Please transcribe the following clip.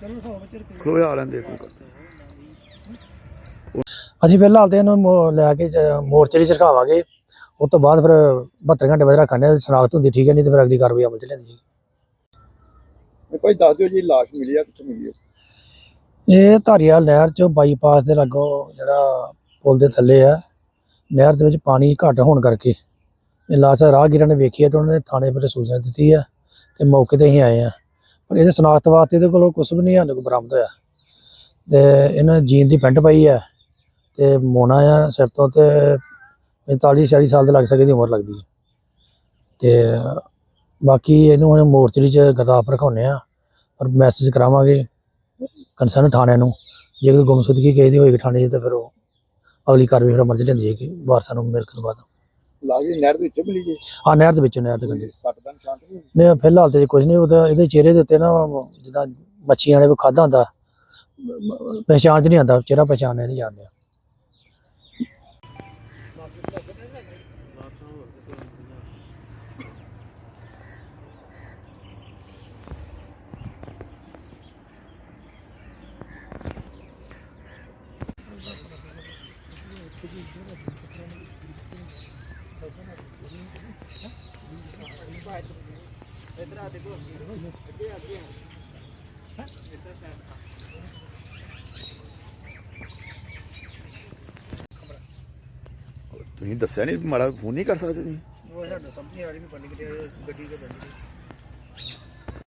ਖਲੋਇਆ ਲੈਂਦੇ ਕੋਈ ਅਸੀਂ ਫਿਲਹਾਲ ਤੇ ਇਹਨੂੰ ਮੋ- ਲੈ ਕੇ ਜ- ਮੋਰਚੇ 'ਚ ਰਖਾਵਾਂਗੇ। ਉਸ ਤੋਂ ਬਾਅਦ ਫਿਰ 72 ਘੰਟੇ ਬਾਅਦ ਰੱਖਾਂਗੇ ਸਨਾਖਤ ਹੁੰਦੀ ਠੀਕ ਹੈ ਨਹੀਂ ਤੇ ਫਿਰ ਅਗਲੀ ਕਾਰਵਾਈ ਅਮਲ 'ਚ ਲੈਂਦੀ ਇਹ ਭਾਈ ਦੱਸ ਦਿਓ ਜੀ ਲਾਸ਼ ਮਿਲੀ ਆ ਕਿੱਥੋਂ ਮਿਲੀ ਆ? ਇਹ ਧਾਰੀਵਾਲ ਨਹਿਰ 'ਚੋਂ ਬਾਈਪਾਸ ਦੇ ਲਾਗੋਂ ਜਿਹੜਾ ਪੁਲ ਦੇ ਥੱਲੇ ਆ। ਨਹਿਰ ਦੇ ਵਿੱਚ ਪਾਣੀ ਘੱਟ ਹੋਣ ਕਰਕੇ ਇਹ ਲਾਸ਼ ਰਾਹਗੀਰਾਂ ਨੇ ਵੇਖੀ ਹੈ ਤੇ ਉਹਨਾਂ ਨੇ ਥਾਣੇ ਪਰ ਸੂਚਨਾ ਦਿੱਤੀ ਹੈ ਤੇ ਮੌਕੇ ਤੇ ਹੀ ਆਏ ਆ। ਪਰ ਇਹਦੇ ਸਨਾਖਤ ਵਾਸਤੇ ਇਹਦੇ ਕੋਲੋਂ ਕੁਝ ਵੀ ਨਹੀਂ ਸਾਨੂੰ ਕੋਈ ਬਰਾਮਦ ਹੋਇਆ। ਤੇ ਇਹਨੇ ਜੀਨ ਦੀ ਪੈਂਟ ਪਾਈ ਹੈ ਤੇ ਮੋਨਾ ਆ ਸਿਰ ਤੋਂ ਤੇ 45 46 ਸਾਲ ਦੇ ਲੱਗ ਸਕੇ ਦੀ ਉਮਰ ਲੱਗਦੀ ਹੈ ਤੇ ਬਾਕੀ ਇਹਨੂੰ ਹੁਣ ਮੋਰਚਰੀ 'ਚ ਗਰਦਾਫ ਰਖਾਉਂਦੇ ਆ, ਪਰ ਮੈਸੇਜ ਕਰਾਵਾਂਗੇ ਕੰਸਰਨ ਥਾਣੇ ਨੂੰ। ਜੇ ਕੋਈ ਗੁੰਮਸ਼ੁਦਗੀ ਕਿਸੇ ਦੀ ਹੋਏਗੀ ਥਾਣੇ 'ਚ, ਤਾਂ ਫਿਰ ਉਹ ਅਗਲੀ ਕਾਰਵਾਈ ਫਿਰ ਅਮਲ 'ਚ ਲੈਂਦੀ ਹੈ ਕਿ ਵਾਰਸਾਂ ਨੂੰ ਮਿਲਣ ਤੋਂ ਬਾਅਦ। ਨਹਿਰ ਦੇ ਵਿੱਚੋਂ ਮਿਲੀ ਜੀ ਆ ਨਹਿਰ ਦੇ ਵਿੱਚ ਨਹਿਰ ਦੇ ਕੰਢੇ। ਸੱਟ ਦਾ ਨਿਸ਼ਾਨ ਤਾਂ ਨਹੀਂ ਨਹੀਂ ਫਿਲਹਾਲ ਤੇ ਕੁਝ ਨਹੀਂ ਉਹਦਾ ਇਹਦੇ ਚਿਹਰੇ ਦੇ ਉੱਤੇ ਨਾ ਜਿੱਦਾਂ ਮੱਛੀਆਂ ਨੇ ਕੋਈ ਖਾਦਾ ਹੁੰਦਾ 'ਚ ਨਹੀਂ ਆਉਂਦਾ ਚਿਹਰਾ ਪਹਿਚਾਣਿਆ ਨਹੀਂ ਜਾਂਦੇ। ਤੁਸੀਂ ਦੱਸਿਆ ਨਹੀਂ ਮਾੜਾ ਫੋਨ ਨਹੀਂ ਕਰ ਸਕਦੇ ਤੁਸੀਂ? ਉਹ ਸਾਡਾ ਸਮਝ ਨਹੀਂ ਆ ਰਹੀ ਵੀ ਬੰਦ ਗੱਡੀ ਦੇ ਬੰਦ